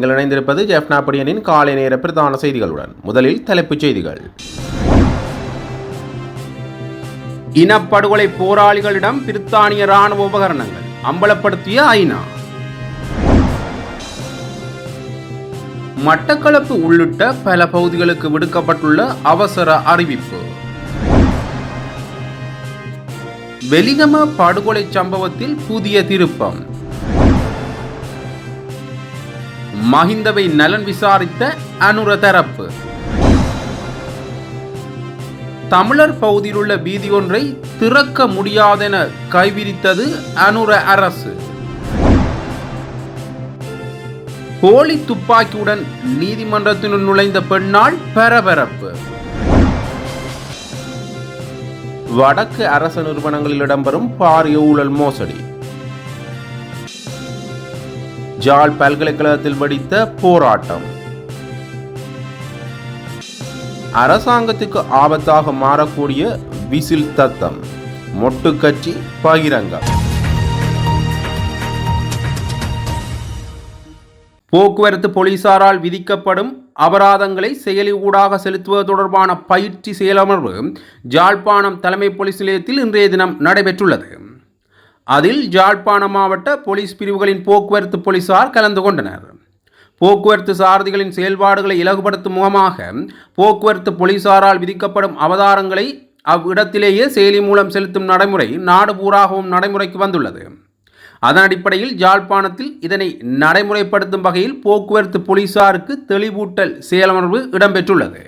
நீங்கள் இணைந்திருப்பது ஜெஃப் நாப்படியனின் காலை நேர பிரதான செய்திகளுடன். முதலில் தலைப்புச் செய்திகள். இனப்படுகொலை போராளிகளிடம் பிரித்தானிய ராணுவ உபகரணங்கள் அம்பலப்படுத்திய ஐநா. மட்டக்களப்பு உள்ளிட்ட பல பகுதிகளுக்கு விடுக்கப்பட்டுள்ள அவசர அறிவிப்பு. வெலிகம படுகொலை சம்பவத்தில் புதிய திருப்பம். மஹிந்தவை நலன் விசாரித்த அனுர தரப்பு. தமிழர் பகுதியிலுள்ள வீதி ஒன்றை திறக்க முடியாதென கைவிரித்தது அனுர அரசு. போலி துப்பாக்கியுடன் நீதிமன்றத்தினுள் நுழைந்த பெண்ணால் பரபரப்பு. வடக்கு அரசு நிறுவனங்களில் இடம்பெறும் பாரிய ஊழல் மோசடி. ஜாழ் பல்கலைக்கழகத்தில் வெடித்த போராட்டம். அரசாங்கத்துக்கு ஆபத்தாக மாறக்கூடிய விசில் தத்தம் மொட்டு கட்சி பகிரங்கம். போக்குவரத்து போலீசாரால் விதிக்கப்படும் அபராதங்களை செயலி ஊடாக செலுத்துவது தொடர்பான பயிற்சி செயலமர்வு ஜாழ்ப்பாணம் தலைமை போலீஸ் நிலையத்தில் இன்றைய தினம் நடைபெற்றுள்ளது. அதில் ஜாழ்ப்பாண மாவட்ட போலீஸ் பிரிவுகளின் போக்குவரத்து போலீசார் கலந்து கொண்டனர். போக்குவரத்து சாரதிகளின் செயல்பாடுகளை இலகுபடுத்தும் முகமாக போக்குவரத்து போலீசாரால் விதிக்கப்படும் அவதாரங்களை அவ்விடத்திலேயே செயலி மூலம் செலுத்தும் நடைமுறை நாடு பூராகவும் நடைமுறைக்கு வந்துள்ளது. அதன் அடிப்படையில் ஜாழ்ப்பாணத்தில் இதனை நடைமுறைப்படுத்தும் வகையில் போக்குவரத்து போலீசாருக்கு தெளிவூட்டல் செயலமர்வு இடம்பெற்றுள்ளது.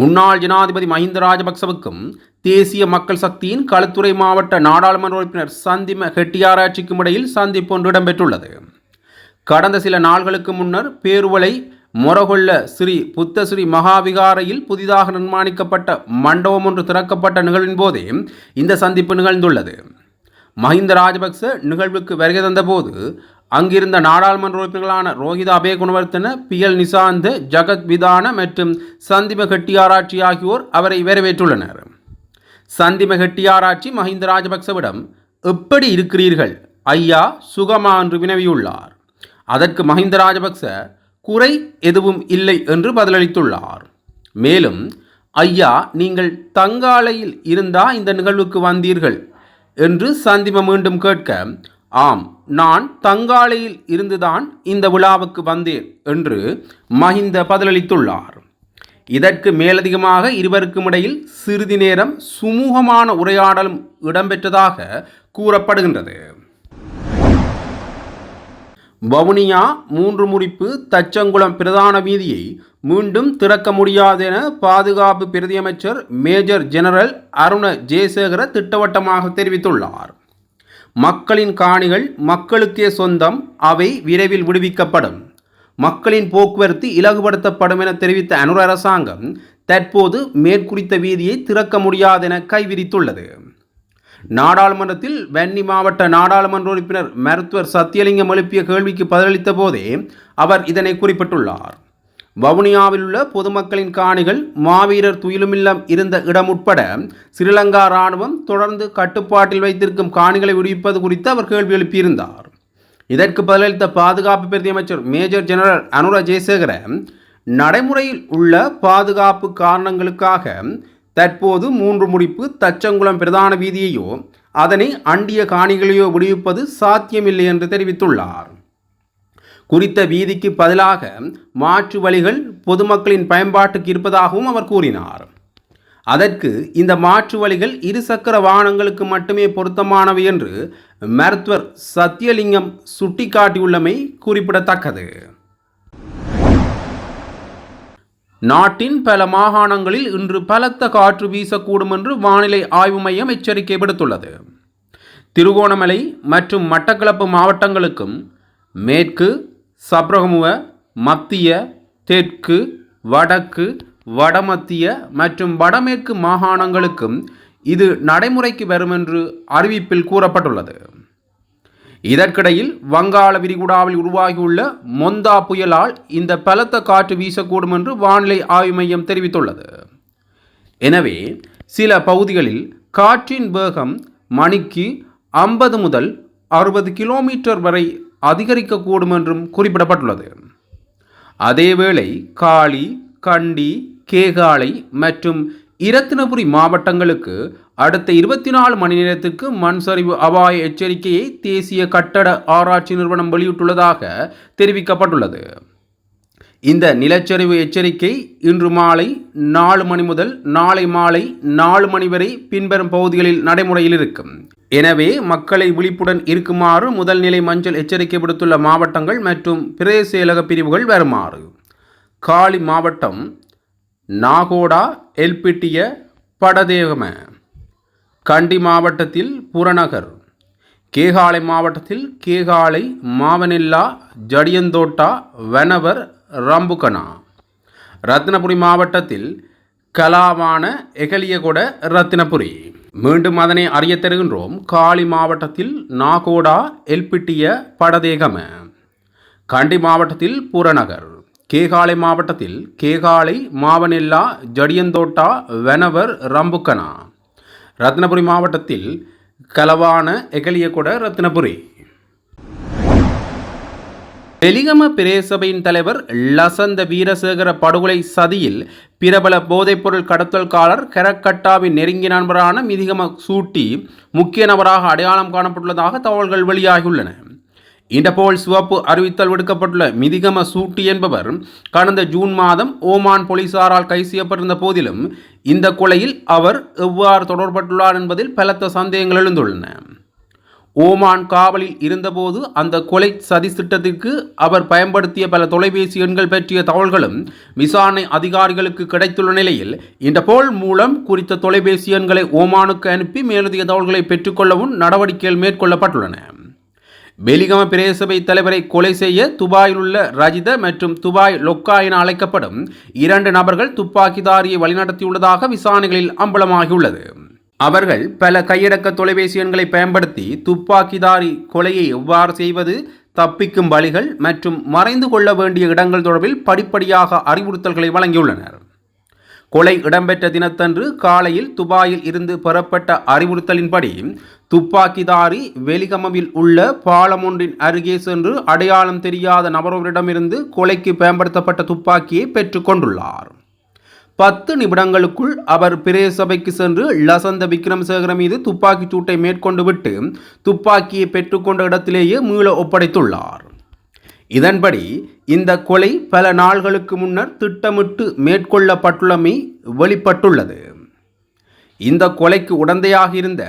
முன்னாள் ஜனாதிபதி மஹிந்த ராஜபக்சவுக்கும் தேசிய மக்கள் சக்தியின் களுத்துறை மாவட்ட நாடாளுமன்ற உறுப்பினர் சந்திம ஹெட்டியாராய்ச்சிக்கும் இடையில் சந்திப்பு ஒன்று இடம்பெற்றுள்ளது. கடந்த சில நாள்களுக்கு முன்னர் பேருவலை மொரகொள்ள ஸ்ரீ புத்தஸ்ரீ மகாவிகாரையில் புதிதாக நிர்மாணிக்கப்பட்ட மண்டபம் ஒன்று திறக்கப்பட்ட நிகழ்வின் போதே இந்த சந்திப்பு நிகழ்ந்துள்ளது. மஹிந்த ராஜபக்ச நிகழ்வுக்கு வருகை தந்தபோது அங்கிருந்த நாடாளுமன்ற உறுப்பினர்களான Rohitha Abe Gunawardena P L Nishanth Jagath Withana மற்றும் சந்திம கெட்டியாராட்சி ஆகியோர் அவரை வரவேற்றுள்ளனர். சந்திம கெட்டியாராட்சி மஹிந்த ராஜபக்சவிடம் எப்படி இருக்கிறீர்கள்? ஐயா சுகமா? என்று வினவியுள்ளார். அதற்கு மஹிந்த ராஜபக்ச குறை எதுவும் இல்லை என்று பதிலளித்துள்ளார். மேலும் ஐயா நீங்கள் தங்காலையில் இருந்தா இந்த நிகழ்வுக்கு வந்தீர்கள் என்று சந்திம மீண்டும் கேட்க ஆம் நான் தங்காலையில் இருந்துதான் இந்த விழாவுக்கு வந்தேன் என்று மஹிந்த பதிலளித்துள்ளார். இதற்கு மேலதிகமாக இருவருக்கும் இடையில் சிறிது நேரம் சுமூகமான உரையாடலும் இடம்பெற்றதாக கூறப்படுகின்றது. வவுனியா மூன்று முடிப்பு தச்சங்குளம் பிரதான வீதியை மீண்டும் திறக்க முடியாதென பாதுகாப்பு பிரதியமைச்சர் மேஜர் ஜெனரல் அருண ஜெயசேகர திட்டவட்டமாக தெரிவித்துள்ளார். மக்களின் காணிகள் மக்களுக்கே சொந்தம் அவை விரைவில் விடுவிக்கப்படும். மக்களின் போக்குவரத்து இலகுபடுத்தப்படும் என தெரிவித்த அனுர அரசாங்கம் தற்போது மேற்குறித்த வீதியை திறக்க முடியாதென கைவிரித்துள்ளது நாடாளுமன்றத்தில் வன்னி மாவட்ட நாடாளுமன்ற உறுப்பினர் மருத்துவர் சத்தியலிங்கம் எழுப்பிய கேள்விக்கு பதிலளித்த போதே அவர் இதனை குறிப்பிட்டுள்ளார். வவுனியாவில் உள்ள பொதுமக்களின் காணிகள் மாவீரர் துயிலுமில்லம் இருந்த இடம் உட்பட ஸ்ரீலங்கா இராணுவம் தொடர்ந்து கட்டுப்பாட்டில் வைத்திருக்கும் காணிகளை விடுவிப்பது குறித்து அவர் கேள்வி எழுப்பியிருந்தார். இதற்கு பதிலளித்த பாதுகாப்பு பிரதியமைச்சர் மேஜர் ஜெனரல் அனுர ஜெயசேகர நடைமுறையில் உள்ள பாதுகாப்பு காரணங்களுக்காக தற்போது மூன்று முடிப்பு தச்சங்குளம் பிரதான வீதியையோ அதனை அண்டிய காணிகளையோ விடுவிப்பது சாத்தியமில்லை என்று தெரிவித்துள்ளார். குறித்த வீதிக்கு பதிலாக மாற்று வழிகள் பொதுமக்களின் பயன்பாட்டுக்கு இருப்பதாகவும் அவர் கூறினார். அதற்கு இந்த மாற்று வழிகள் இருசக்கர வாகனங்களுக்கு மட்டுமே பொருத்தமானவை என்று மருத்துவர் சத்தியலிங்கம் சுட்டிக்காட்டியுள்ளமை குறிப்பிடத்தக்கது. நாட்டின் பல மாகாணங்களில் இன்று பலத்த காற்று வீசக்கூடும் என்று வானிலை ஆய்வு மையம் எச்சரிக்கை விடுத்துள்ளது. திருகோணமலை மற்றும் மட்டக்களப்பு மாவட்டங்களுக்கும் மேற்கு சப்ரகமுவ மத்திய தெற்கு வடக்கு வடமத்திய மற்றும் வடமேற்கு மாகாணங்களுக்கும் இது நடைமுறைக்கு வரும் என்று அறிவிப்பில் கூறப்பட்டுள்ளது. இதற்கிடையில் வங்காள விரிகுடாவில் உருவாகியுள்ள மொந்தா புயலால் இந்த பலத்த காற்று வீசக்கூடும் என்று வானிலை ஆய்வு மையம் தெரிவித்துள்ளது. எனவே சில பகுதிகளில் காற்றின் வேகம் மணிக்கு ஐம்பது முதல் அறுபது கிலோமீட்டர் வரை அதிகரிக்கக்கூடும் என்றும் குறிப்பிடப்பட்டுள்ளது. அதேவேளை காளி கண்டி கேகாலை மற்றும் இரத்தினபுரி மாவட்டங்களுக்கு அடுத்த இருபத்தி நாலு மணி நேரத்துக்கு மண் சரிவு அபாய எச்சரிக்கையை தேசிய கட்டட ஆராய்ச்சி நிறுவனம் வெளியிட்டுள்ளதாக தெரிவிக்கப்பட்டுள்ளது. இந்த நிலச்சரிவு எச்சரிக்கை இன்று மாலை நாலு மணி முதல் நாளை மாலை நாலு மணி வரை பின்வரும் பகுதிகளில் நடைமுறையில் இருக்கும். எனவே மக்களை விழிப்புடன் இருக்குமாறு முதல் நிலை மஞ்சள் எச்சரிக்கை விடுத்துள்ள மாவட்டங்கள் மற்றும் பிரதேச செயலக பிரிவுகள் வருமாறு. காலி மாவட்டம் நாகோடா எல்பிட்டிய படதேகம. கண்டி மாவட்டத்தில் புறநகர். கேகாலை மாவட்டத்தில் கேகாலை மாவனெல்லா ஜடியந்தோட்டா வனவர் ரம்புகனா. ரத்னபுரி மாவட்டத்தில் கலாவான எகலியகொட ரத்தினபுரி. மீண்டும் அதனை அறிய தருகின்றோம். காலி மாவட்டத்தில் நாகோடா எல்பிட்டிய படதேகம. கண்டி மாவட்டத்தில் புறநகர். கேகாலை மாவட்டத்தில் கேகாலை மாவனெல்லா ஜடியந்தோட்டா வெனவர் ரம்புக்கனா ரத்னபுரி மாவட்டத்தில் கலவான எகலியகொட ரத்னபுரி வெலிகம பிரேசபையின் தலைவர் லசந்த வீரசேகர படுகொலை சதியில் பிரபல போதைப்பொருள் கடத்தல்காரர் கெரக்கட்டாவின் நெருங்கிய நண்பரான மிதிகம சூட்டி முக்கிய நபராக அடையாளம் காணப்பட்டுள்ளதாக தகவல்கள் வெளியாகியுள்ளன. இண்டபோல் சிவப்பு அறிவித்தல் விடுக்கப்பட்டுள்ள மிதிகம சூட்டி என்பவர் கடந்த ஜூன் மாதம் ஓமான் போலீசாரால் கைது செய்யப்பட்டிருந்த போதிலும் இந்த கொலையில் அவர் எவ்வாறு தொடர்பட்டுள்ளார் என்பதில் பலத்த சந்தேகங்கள் எழுந்துள்ளன. ஓமான் காவலில் இருந்தபோது அந்த கொலை சதி திட்டத்திற்கு அவர் பயன்படுத்திய பல தொலைபேசி எண்கள் பற்றிய தகவல்களும் விசாரணை அதிகாரிகளுக்கு கிடைத்துள்ள நிலையில் இன்டர்போல் மூலம் குறித்த தொலைபேசி எண்களை ஓமானுக்கு அனுப்பி மேலதிக தகவல்களை பெற்றுக்கொள்ளவும் நடவடிக்கைகள் மேற்கொள்ளப்பட்டுள்ளன. பெலிகம பிரதேசபை தலைவரை கொலை செய்ய துபாயில் உள்ள ரஜித மற்றும் துபாய் லொக்கா என அழைக்கப்படும் இரண்டு நபர்கள் துப்பாக்கிதாரியை வழிநடத்தியுள்ளதாக விசாரணைகளில் அம்பலமாகியுள்ளது. அவர்கள் பல கையடக்க தொலைபேசி எண்களை பயன்படுத்தி துப்பாக்கிதாரி கொலையை எவ்வாறு செய்வது தப்பிக்கும் வழிகள் மற்றும் மறைந்து கொள்ள வேண்டிய இடங்கள் தொடர்பில் படிப்படியாக அறிவுறுத்தல்களை வழங்கியுள்ளனர். கொலை இடம்பெற்ற தினத்தன்று காலையில் துபாயில் இருந்து பெறப்பட்ட அறிவுறுத்தலின்படி துப்பாக்கிதாரி வெலிகமவில் உள்ள பாலம் ஒன்றின் அருகே சென்று அடையாளம் தெரியாத நபரவரிடமிருந்து கொலைக்கு பயன்படுத்தப்பட்ட துப்பாக்கியை பெற்றுக்கொண்டுள்ளார் பத்து நிமிடங்களுக்குள் அவர் பிரேசபைக்கு சென்று லசந்த விக்ரமசேகர மீது துப்பாக்கிச் சூட்டை மேற்கொண்டு விட்டு துப்பாக்கியை பெற்றுக்கொண்ட இடத்திலேயே மீள ஒப்படைத்துள்ளார். இதன்படி இந்த கொலை பல நாள்களுக்கு முன்னர் திட்டமிட்டு மேற்கொள்ளப்பட்டுள்ளமை வெளிப்பட்டுள்ளது. இந்த கொலைக்கு உடந்தையாக இருந்த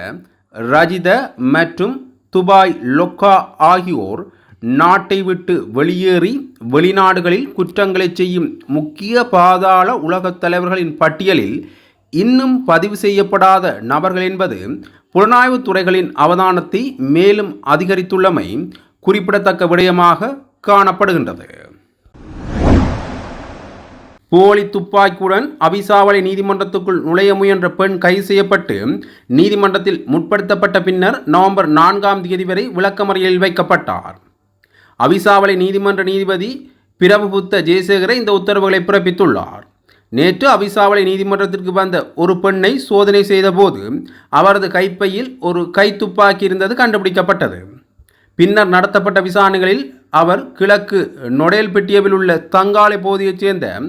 ரஜித மற்றும் துபாய் லொக்கா ஆகியோர் நாட்டை விட்டு வெளியேறி வெளிநாடுகளில் குற்றங்களை செய்யும் முக்கிய பாதாள உலகத் தலைவர்களின் பட்டியலில் இன்னும் பதிவு செய்யப்படாத நபர்கள் என்பது புலனாய்வுத் துறைகளின் அவதானத்தை மேலும் அதிகரித்துள்ளமை குறிப்பிடத்தக்க விடயமாக காணப்படுகின்றது. போலி துப்பாக்கியுடன் அபிசாவளை நீதிமன்றத்துக்குள் நுழைய முயன்ற பெண் கைது செய்யப்பட்டு நீதிமன்றத்தில் முற்படுத்தப்பட்ட பின்னர் நவம்பர் நான்காம் தேதி வரை விளக்கமறியலில் வைக்கப்பட்டார். அவிசாவளை நீதிமன்ற நீதிபதி பிரபுபுத்த ஜெயசேகரை இந்த உத்தரவுகளை பிறப்பித்துள்ளார். நேற்று அவிசாவளை நீதிமன்றத்திற்கு வந்த ஒரு பெண்ணை சோதனை செய்தபோது அவரது கைப்பையில் ஒரு கை துப்பாக்கி இருந்தது கண்டுபிடிக்கப்பட்டது. பின்னர் நடத்தப்பட்ட விசாரணைகளில் அவர் கிழக்கு நொடேல்பெட்டியவில் உள்ள தங்காலை பகுதியைச் சேர்ந்த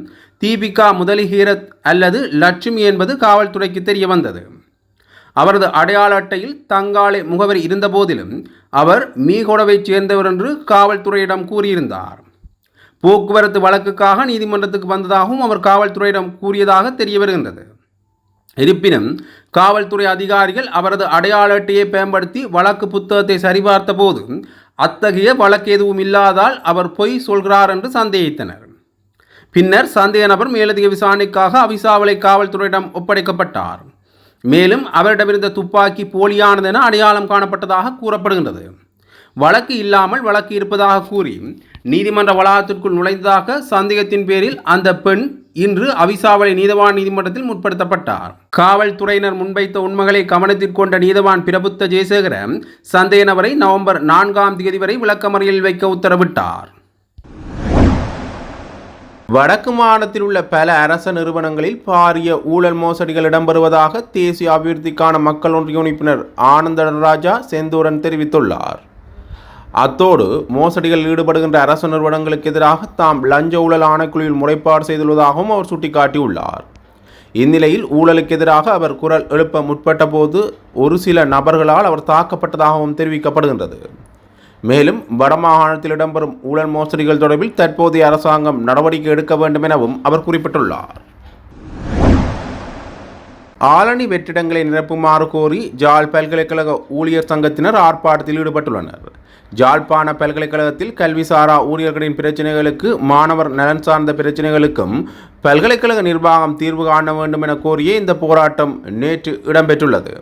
தீபிகா முதலிஹீரத் அல்லது லட்சுமி என்பது காவல்துறைக்கு தெரிய வந்தது. அவரது அடையாள அட்டையில் தங்காலை முகவரி இருந்தபோதிலும் அவர் மீகொடவைச் சேர்ந்தவர் என்று காவல்துறையிடம் கூறியிருந்தார். போக்குவரத்து வழக்குக்காக நீதிமன்றத்துக்கு வந்ததாகவும் அவர் காவல்துறையிடம் கூறியதாக தெரிய வருகின்றது. இருப்பினும் காவல்துறை அதிகாரிகள் அவரது அடையாள அட்டையை பயன்படுத்தி வழக்கு புத்தகத்தை சரிபார்த்த போது அத்தகைய வழக்கு எதுவும் இல்லாதால் அவர் பொய் சொல்கிறார் என்று சந்தேகித்தனர். பின்னர் சந்தேக நபர் மேலதிக விசாரணைக்காக அவிசாவளை காவல்துறையிடம் ஒப்படைக்கப்பட்டார். மேலும் அவரிடமிருந்த துப்பாக்கி போலியானது என அடையாளம் காணப்பட்டதாக கூறப்படுகின்றது. வழக்கு இல்லாமல் வழக்கு இருப்பதாக கூறி நீதிமன்ற வளாகத்திற்குள் நுழைந்ததாக சந்தேகத்தின் பேரில் அந்த பெண் இன்று அவிசாவளை நீதவான் நீதிமன்றத்தில் முற்படுத்தப்பட்டார். காவல்துறையினர் முன்வைத்த உண்மைகளை கவனத்தில் கொண்ட நீதவான் பிரபுத்த ஜெயசேகர சந்தேக நபரை நவம்பர் நான்காம் தேதி வரை விளக்கமறையில் வைக்க உத்தரவிட்டார். வடக்கு மாநிலத்தில் உள்ள பல அரச நிறுவனங்களில் பாரிய ஊழல் மோசடிகள் இடம்பெறுவதாக தேசிய அபிவிருத்திக்கான மக்கள் ஒன்றிய உறுப்பினர் ஆனந்த நடராஜா செந்தூரன் தெரிவித்துள்ளார். அத்தோடு மோசடிகளில் ஈடுபடுகின்ற அரசு நிறுவனங்களுக்கு எதிராக தாம் லஞ்ச ஊழல் ஆணைக்குழுவில் முறைப்பாடு செய்துள்ளதாகவும் அவர் சுட்டிக்காட்டியுள்ளார். இந்நிலையில் ஊழலுக்கு எதிராக அவர் குரல் எழுப்ப முற்பட்ட போது ஒரு சில நபர்களால் அவர் தாக்கப்பட்டதாகவும் தெரிவிக்கப்படுகின்றது. மேலும் வடமாகாணத்தில் இடம்பெறும் ஊழல் மோசடிகள் தொடர்பில் தற்போதைய அரசாங்கம் நடவடிக்கை எடுக்க வேண்டும் எனவும் அவர் குறிப்பிட்டுள்ளார். ஆலணி வெற்றிடங்களை நிரப்புமாறு கோரி ஜாழ் பல்கலைக்கழக ஊழியர் சங்கத்தினர் ஆர்ப்பாட்டத்தில் ஈடுபட்டுள்ளனர். ஜாழ்ப்பாண பல்கலைக்கழகத்தில் கல்விசாரா ஊழியர்களின் பிரச்சினைகளுக்கு மாணவர் நலன் சார்ந்த பிரச்சினைகளுக்கும் பல்கலைக்கழக நிர்வாகம் தீர்வு காண வேண்டும் என கோரியே இந்த போராட்டம் நேற்று இடம்பெற்றுள்ளது.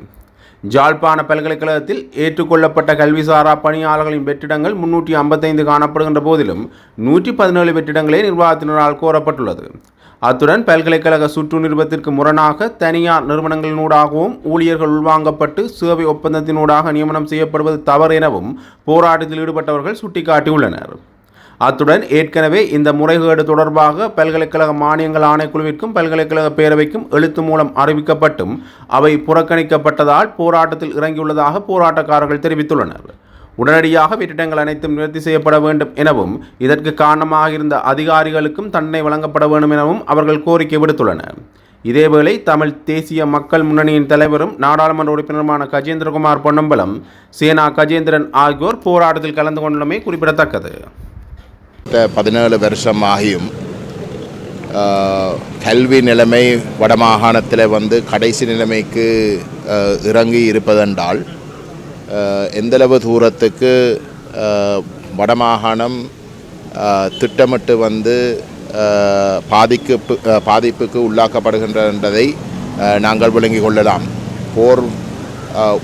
ஜாழ்ப்பாண பல்கலைக்கழகத்தில் ஏற்றுக்கொள்ளப்பட்ட கல்விசாரா பணியாளர்களின் வெற்றிடங்கள் முன்னூற்றி ஐம்பத்தைந்து காணப்படுகின்ற போதிலும் நூற்றி பதினேழு வெற்றிடங்களே நிர்வாகத்தினரால் கோரப்பட்டுள்ளது. அத்துடன் பல்கலைக்கழக சுற்று நிறுவத்திற்கு முரணாக தனியார் நிறுவனங்களினூடாகவும் ஊழியர்கள் உள்வாங்கப்பட்டு சேவை ஒப்பந்தத்தினூடாக நியமனம் செய்யப்படுவது தவறு எனவும் போராட்டத்தில் ஈடுபட்டவர்கள் சுட்டிக்காட்டியுள்ளனர். அத்துடன் ஏற்கனவே இந்த முறைகேடு தொடர்பாக பல்கலைக்கழக மானியங்கள் ஆணைக்குழுவிற்கும் பல்கலைக்கழக பேரவைக்கும் எழுத்து மூலம் அறிவிக்கப்பட்டும் அவை புறக்கணிக்கப்பட்டதால் போராட்டத்தில் இறங்கியுள்ளதாக போராட்டக்காரர்கள் தெரிவித்துள்ளனர். உடனடியாக வெற்றிடங்கள் அனைத்தும் நிவர்த்தி செய்யப்பட வேண்டும் எனவும் இதற்கு காரணமாக இருந்த அதிகாரிகளுக்கும் தண்டனை வழங்கப்பட வேண்டும் எனவும் அவர்கள் கோரிக்கை விடுத்துள்ளனர். இதேவேளை தமிழ் தேசிய மக்கள் முன்னணியின் தலைவரும் நாடாளுமன்ற உறுப்பினருமான கஜேந்திரகுமார் பொன்னம்பலம் சேனா கஜேந்திரன் ஆகியோர் போராட்டத்தில் கலந்து கொண்டுள்ளமை குறிப்பிடத்தக்கது. பதினேழு வருஷம் ஆகியும் கல்வி நிலைமை வடமாகாணத்தில் வந்து கடைசி நிலைமைக்கு இறங்கி இருப்பதென்றால் எந்தளவு தூரத்துக்கு வடமாகாணம் திட்டமிட்டு வந்து பாதிக்கு பாதிப்புக்கு உள்ளாக்கப்படுகின்றதை நாங்கள் விளங்கிக் கொள்ளலாம். போர்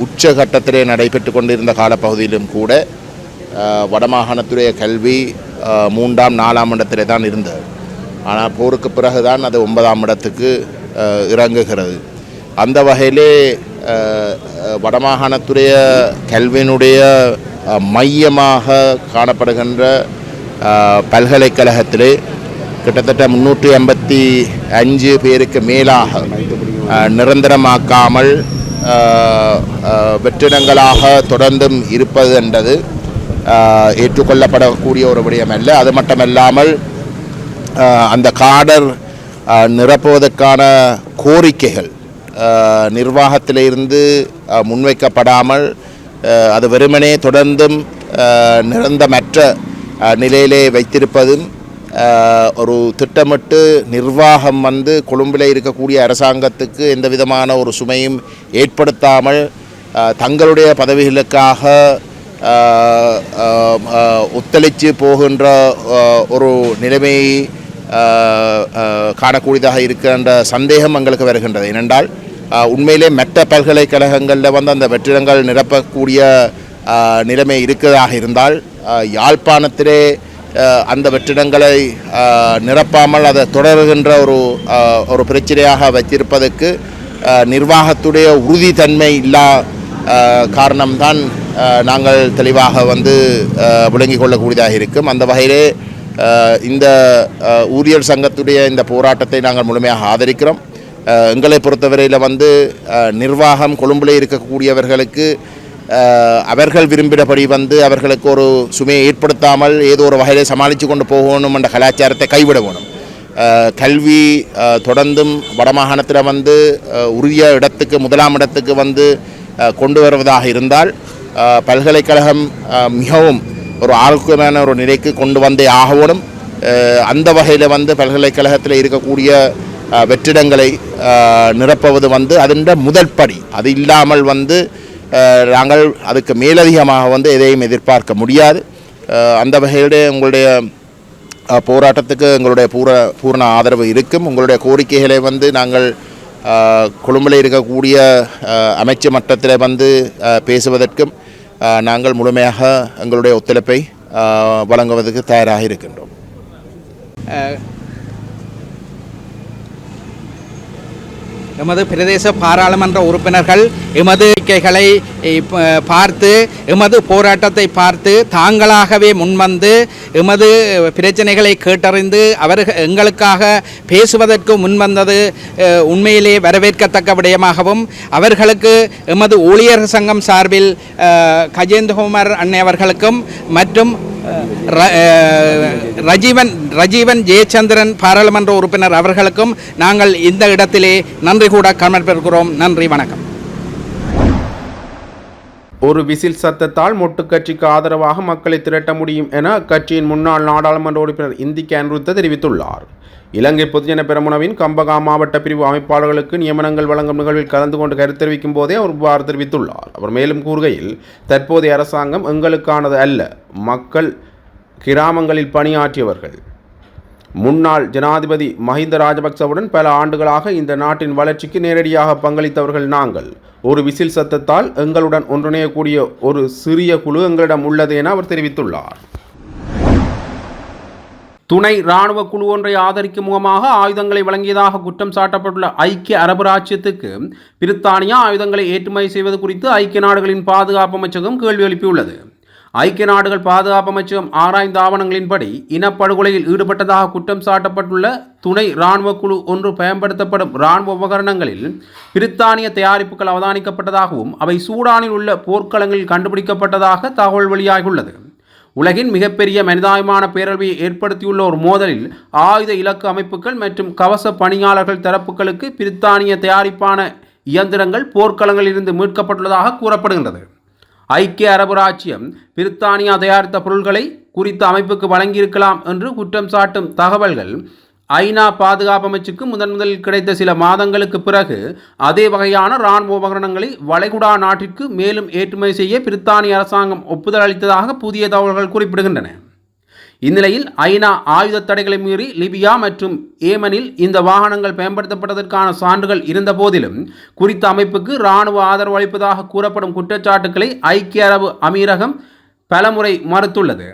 உச்சகட்டத்திலே நடைபெற்று கொண்டிருந்த காலப்பகுதியிலும் கூட வடமாகாணத்துடைய கல்வி மூன்றாம் நாலாம் இடத்திலே தான் இருந்தது. ஆனால் போருக்கு பிறகுதான் அது ஒன்பதாம் இடத்துக்கு இறங்குகிறது. அந்த வகையிலே வடமாகாணத்துடைய கல்வியினுடைய மையமாக காணப்படுகின்ற பல்கலைக்கழகத்திலே கிட்டத்தட்ட முன்னூற்றி எண்பத்தி அஞ்சு பேருக்கு மேலாக நிரந்தரமாக்காமல் வெற்றிடங்களாக தொடர்ந்தும் இருப்பது என்றது. ஏற்றுக்கொள்ளப்படக்கூடிய ஒரு விடயம் அது மட்டுமல்லாமல் அந்த காடர் நிரப்புவதற்கான கோரிக்கைகள் நிர்வாகத்திலிருந்து முன்வைக்கப்படாமல் அது வெறுமனே தொடர்ந்தும் நிரந்தமற்ற நிலையிலே வைத்திருப்பதும் ஒரு திட்டமிட்டு நிர்வாகம் வந்து கொழும்பில் இருக்கக்கூடிய அரசாங்கத்துக்கு எந்த விதமான ஒரு சுமையும் ஏற்படுத்தாமல் தங்களுடைய பதவிகளுக்காக ஒத்துழைச்சு போகின்ற ஒரு நிலைமையை காணக்கூடியதாக இருக்கின்ற சந்தேகம் எங்களுக்கு வருகின்றது ஏனென்றால் உண்மையிலே மற்ற பல்கலைக்கழகங்களில் வந்து அந்த வெற்றிடங்கள் நிரப்பக்கூடிய நிலைமை இருக்கிறதாக இருந்தால் யாழ்ப்பாணத்திலே அந்த வெற்றிடங்களை நிரப்பாமல் அதை தொடர்கின்ற ஒரு ஒரு பிரச்சனையாக வைத்திருப்பதற்கு நிர்வாகத்துடைய உறுதித்தன்மை இல்லா காரணம்தான் நாங்கள் தெளிவாக வந்து விளங்கிக் கொள்ளக்கூடியதாக இருக்கும். அந்த வகையிலே இந்த ஊழியர் சங்கத்துடைய இந்த போராட்டத்தை நாங்கள் முழுமையாக ஆதரிக்கிறோம். எங்களை பொறுத்தவரையில் வந்து நிர்வாகம் கொழும்பில் இருக்கக்கூடியவர்களுக்கு அவர்கள் விரும்பினபடி வந்து அவர்களுக்கு ஒரு சுமையை ஏற்படுத்தாமல் ஏதோ ஒரு வகையிலே சமாளித்து கொண்டு போகணும் என்ற கலாச்சாரத்தை கைவிட வேணும் கல்வி தொடர்ந்தும் வடமாகாணத்தில் வந்து உரிய இடத்துக்கு முதலாம் இடத்துக்கு வந்து கொண்டு வருவதாக இருந்தால் பல்கலைக்கழகம் மிகவும் ஒரு ஆரோக்கியமான ஒரு நிலைக்கு கொண்டு வந்தே ஆகணும் அந்த வகையில் வந்து பல்கலைக்கழகத்தில் இருக்கக்கூடிய வெற்றிடங்களை நிரப்புவது வந்து அதன் முதல் படி அது இல்லாமல் வந்து நாங்கள் அதுக்கு மேலதிகமாக வந்து எதையும் எதிர்பார்க்க முடியாது அந்த வகையிலே உங்களுடைய போராட்டத்துக்கு எங்களுடைய பூர பூர்ண ஆதரவு இருக்கும் உங்களுடைய கோரிக்கைகளை வந்து நாங்கள் கொழும்பில் இருக்கக்கூடிய அஹ், அமைச்சு மட்டத்தில் வந்து பேசுவதற்கும் நாங்கள் முழுமையாக எங்களுடைய ஒத்துழைப்பை வழங்குவதற்கு தயாராக இருக்கின்றோம். எமது பிரதேச பாராளுமன்ற உறுப்பினர்கள் எமது கோரிக்கைகளை பார்த்து எமது போராட்டத்தை பார்த்து தாங்களாகவே முன்வந்து எமது பிரச்சனைகளை கேட்டறிந்து அவர்கள் எங்களுக்காக பேசுவதற்கு முன்வந்தது உண்மையிலே வரவேற்கத்தக்க விடயமாகவும் அவர்களுக்கு எமது ஊழியர் சங்கம் சார்பில் கஜேந்திரகுமார் அன்னை அவர்களுக்கும் மற்றும் ர- ரஜீவன் ரஜீவன் ஜெயச்சந்திரன் பாராளுமன்ற உறுப்பினர் அவர்களுக்கும் நாங்கள் இந்த இடத்திலே நன்றி கூட கடமைப்பெறுகிறோம் நன்றி வணக்கம். ஒரு விசில் சத்தத்தால் மொட்டு கட்சிக்கு ஆதரவாக மக்களை திரட்ட முடியும் என அக்கட்சியின் முன்னாள் நாடாளுமன்ற உறுப்பினர் இந்திக்கு அனுருத்த தெரிவித்துள்ளார். இலங்கை பொதுஜன பெரமுனவின் கம்பகா மாவட்ட பிரிவு அமைப்பாளர்களுக்கு நியமனங்கள் வழங்கும் நிகழ்வில் கலந்து கொண்டு கருத்து தெரிவிக்கும் போதே அவர் இவ்வாறு தெரிவித்துள்ளார். அவர் மேலும் கூறுகையில் தற்போதைய அரசாங்கம் எங்களுக்கானது அல்ல மக்கள் கிராமங்களில் பணியாற்றியவர்கள். முன்னாள் ஜனாதிபதி மஹிந்த ராஜபக்சவுடன் பல ஆண்டுகளாக இந்த நாட்டின் வளர்ச்சிக்கு நேரடியாக பங்களித்தவர்கள் நாங்கள். ஒரு விசில் சத்தத்தால் எங்களுடன் ஒன்றிணையக்கூடிய ஒரு சிறிய குழு எங்களிடம் உள்ளது என அவர் தெரிவித்துள்ளார். துணை இராணுவ குழு ஒன்றை ஆதரிக்கும் முகமாக ஆயுதங்களை வழங்கியதாக குற்றம் சாட்டப்பட்டுள்ள ஐக்கிய அரபு ராஜ்யத்துக்கு பிரித்தானியா ஆயுதங்களை ஏற்றுமதி செய்வது குறித்து ஐக்கிய நாடுகளின் பாதுகாப்பு அமைச்சகம் கேள்வி எழுப்பியுள்ளது. ஐக்கிய நாடுகள் பாதுகாப்பு அமைச்சகம் ஆராய்ந்த ஆவணங்களின்படி இனப்படுகொலையில் ஈடுபட்டதாக குற்றம் சாட்டப்பட்டுள்ள துணை இராணுவ குழு ஒன்று பயன்படுத்தப்படும் இராணுவ உபகரணங்களில் பிரித்தானிய தயாரிப்புகள் அவதானிக்கப்பட்டதாகவும் அவை சூடானில் உள்ள போர்க்களங்களில் கண்டுபிடிக்கப்பட்டதாக தகவல் வெளியாகியுள்ளது. உலகின் மிகப்பெரிய மனிதாயமான பேரழிவை ஏற்படுத்தியுள்ள ஒரு மோதலில் ஆயுத இலக்கு அமைப்புகள் மற்றும் கவச பணியாளர்கள் தரப்புகளுக்கு பிரித்தானிய தயாரிப்பான இயந்திரங்கள் போர்க்களங்களிலிருந்து மீட்கப்பட்டுள்ளதாக கூறப்படுகின்றது. ஐக்கிய அரபு ராச்சியம் பிரித்தானியா தயாரித்த பொருள்களை குறித்த அமைப்புக்கு வழங்கியிருக்கலாம் என்று குற்றம் சாட்டும் தகவல்கள் ஐநா பாதுகாப்பு அமைச்சுக்கு முதன் முதலில் கிடைத்த சில மாதங்களுக்கு பிறகு அதே வகையான இராணுவ உபகரணங்களை வளைகுடா நாட்டிற்கு மேலும் ஏற்றுமதி செய்ய பிரித்தானிய அரசாங்கம் ஒப்புதல் அளித்ததாக புதிய தகவல்கள் குறிப்பிடுகின்றன. இந்நிலையில் ஐநா ஆயுத தடைகளை மீறி லிபியா மற்றும் ஏமனில் இந்த வாகனங்கள் பயன்படுத்தப்பட்டதற்கான சான்றுகள் இருந்த போதிலும் குறித்த அமைப்புக்கு இராணுவ ஆதரவு அளிப்பதாக கூறப்படும் குற்றச்சாட்டுக்களை ஐக்கிய அரபு அமீரகம் பலமுறை மறுத்துள்ளது.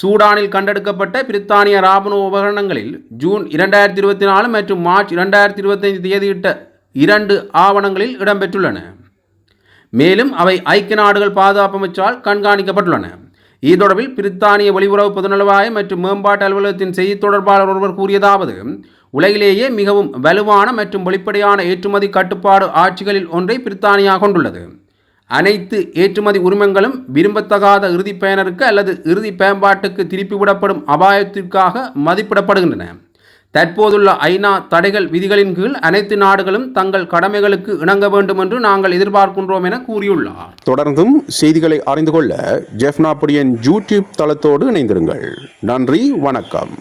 சூடானில் கண்டெடுக்கப்பட்ட பிரித்தானிய இராணுவ உபகரணங்களில் ஜூன் இரண்டாயிரத்தி இருபத்தி நாலு மற்றும் மார்ச் இரண்டாயிரத்தி இருபத்தைந்து தேதியிட்ட இரண்டு ஆவணங்களில் இடம்பெற்றுள்ளன. மேலும் அவை ஐக்கிய நாடுகள் பாதுகாப்பு அமைச்சால் கண்காணிக்கப்பட்டுள்ளன. இது தொடர்பில் பிரித்தானிய வெளியுறவு பொதுநலவாய மற்றும் மேம்பாட்டு அலுவலகத்தின் செய்தி தொடர்பாளர் ஒருவர் கூறியதாவது உலகிலேயே மிகவும் வலுவான மற்றும் வெளிப்படையான ஏற்றுமதி கட்டுப்பாடு ஆட்சிகளில் ஒன்றை பிரித்தானியா கொண்டுள்ளது. அனைத்து ஏற்றுமதி உரிமங்களும் விரும்பத்தகாத இறுதி பயனருக்கு அல்லது இறுதி பயன்பாட்டுக்கு திருப்பிவிடப்படும் அபாயத்திற்காக மதிப்பிடப்படுகின்றன. தற்போதுள்ள ஐநா தடைகள் விதிகளின் கீழ் அனைத்து நாடுகளும் தங்கள் கடமைகளுக்கு இணங்க வேண்டும் என்று நாங்கள் எதிர்பார்க்கின்றோம் என கூறியுள்ளார். தொடர்ந்தும் செய்திகளை அறிந்து கொள்ள ஜெஃப்னாபுரியன் யூடியூப் தளத்தோடு இணைந்திருங்கள். நன்றி வணக்கம்.